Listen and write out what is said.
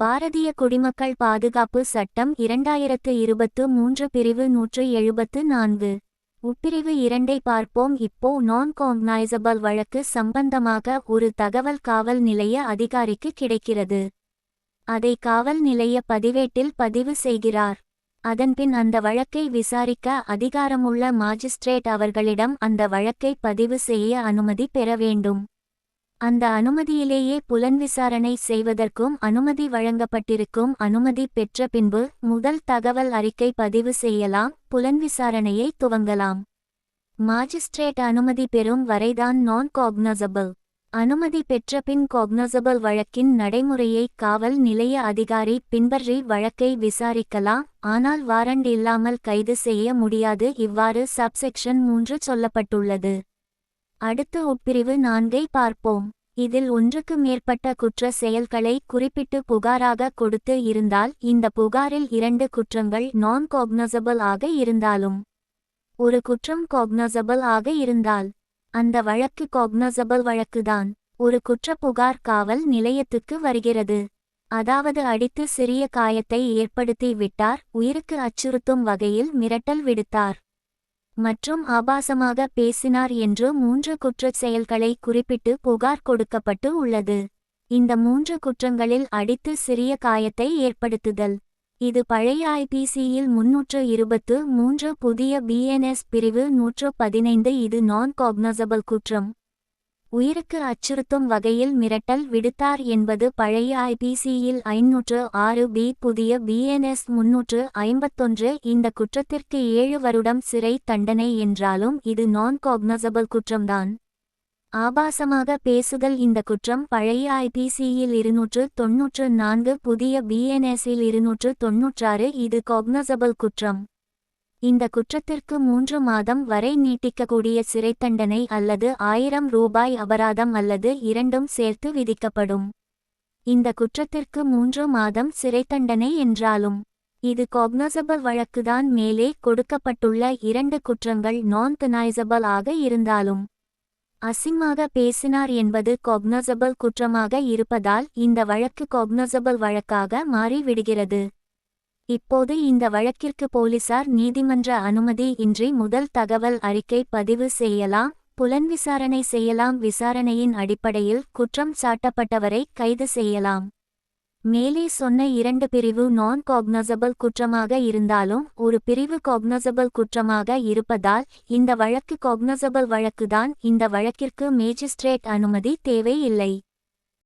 பாரதிய குடிமக்கள் பாதுகாப்பு சட்டம் இரண்டாயிரத்து இருபத்து மூன்று பிரிவு நூற்று எழுபத்து நான்கு. உட்பிரிவு இரண்டை பார்ப்போம். இப்போ நான் காக்னைசபிள் வழக்கு சம்பந்தமாக ஒரு தகவல் காவல் நிலைய அதிகாரிக்கு கிடைக்கிறது. அதை காவல் நிலைய பதிவேட்டில் பதிவு செய்கிறார். அதன்பின் அந்த வழக்கை விசாரிக்க அதிகாரமுள்ள மாஜிஸ்ட்ரேட் அவர்களிடம் அந்த வழக்கை பதிவு செய்ய அனுமதி பெற வேண்டும். அந்த அனுமதியிலேயே புலன் விசாரணை செய்வதற்கும் அனுமதி வழங்கப்பட்டிருக்கும் அனுமதி பெற்ற பின்பு முதல் தகவல் அறிக்கை பதிவு செய்யலாம் புலன் விசாரணையை துவங்கலாம். மாஜிஸ்ட்ரேட் அனுமதி பெறும் வரைதான் நான் காக்னசபிள் அனுமதி பெற்ற பின் காக்னசபிள் வழக்கின் நடைமுறையை காவல் நிலைய அதிகாரி பின்பற்றி வழக்கை விசாரிக்கலாம் ஆனால் வாரண்ட் இல்லாமல் கைது செய்ய முடியாது இவ்வாறு சப்செக்ஷன் மூன்று சொல்லப்பட்டுள்ளது. அடுத்து உட்பிரிவு நான்கை பார்ப்போம். இதில் ஒன்றுக்கு மேற்பட்ட குற்ற செயல்களை குறிப்பிட்டு புகாராக கொடுத்து இருந்தால் இந்த புகாரில் இரண்டு குற்றங்கள் நான் காக்னசபிள் ஆக இருந்தாலும். ஒரு குற்றம் காக்னசபிள் ஆக இருந்தால் அந்த வழக்கு காக்னசபிள் வழக்குதான். ஒரு குற்ற புகார் காவல் நிலையத்துக்கு வருகிறது. அதாவது அடித்து சிறிய காயத்தை ஏற்படுத்தி விட்டார் உயிருக்கு அச்சுறுத்தும் வகையில் மிரட்டல் விடுத்தார். மற்றும் ஆபாசமாக பேசினார் என்று மூன்று குற்றச் செயல்களை குறிப்பிட்டு புகார் கொடுக்கப்பட்டு உள்ளது. இந்த மூன்று குற்றங்களில் அடித்து சிறிய காயத்தை ஏற்படுத்துதல். இது பழைய ஐபிசியில் முன்னூற்று இருபத்து மூன்று புதிய பிஎன்எஸ் பிரிவு நூற்று பதினைந்து இது நான் காக்னசபிள் குற்றம். உயிருக்கு அச்சுறுத்தும் வகையில் மிரட்டல் விடுத்தார் என்பது பழைய ஐபிசியில் ஐநூற்று ஆறு பி புதிய பிஎன்எஸ் முன்னூற்று ஐம்பத்தொன்று. இந்த குற்றத்திற்கு ஏழு வருடம் சிறை தண்டனை என்றாலும் இது நான் காக்னசபிள் குற்றம்தான். ஆபாசமாக பேசுதல் இந்த குற்றம் பழைய ஐபிசியில் இருநூற்று தொன்னூற்று நான்கு புதிய பிஎன்எஸில் இருநூற்று தொன்னூற்றாறு. இது காக்னசபிள் குற்றம். இந்த குற்றத்திற்கு மூன்று மாதம் வரை நீட்டிக்கக்கூடிய சிறைத்தண்டனை அல்லது ஆயிரம் ரூபாய் அபராதம் அல்லது இரண்டும் சேர்த்து விதிக்கப்படும். இந்த குற்றத்திற்கு மூன்று மாதம் சிறைத்தண்டனை என்றாலும் இது காக்னசபல் வழக்குதான் மேலே கொடுக்கப்பட்டுள்ள இரண்டு குற்றங்கள் நான் கனைசபிள் ஆக இருந்தாலும் அசிமாக பேசினார் என்பது காக்னசபல் குற்றமாக இருப்பதால் இந்த வழக்கு காக்னசபல் வழக்காக மாறிவிடுகிறது. இப்போது இந்த வழக்கிற்கு போலீசார் நீதிமன்ற அனுமதி இன்றி முதல் தகவல் அறிக்கை பதிவு செய்யலாம் புலன் விசாரணை செய்யலாம் விசாரணையின் அடிப்படையில் குற்றம் சாட்டப்பட்டவரை கைது செய்யலாம். மேலே சொன்ன இரண்டு பிரிவு நான் காக்னசபிள் குற்றமாக இருந்தாலும் ஒரு பிரிவு காக்னசபிள் குற்றமாக இருப்பதால் இந்த வழக்கு காக்னசபிள் வழக்குதான் இந்த வழக்கிற்கு மேஜிஸ்ட்ரேட் அனுமதி தேவையில்லை.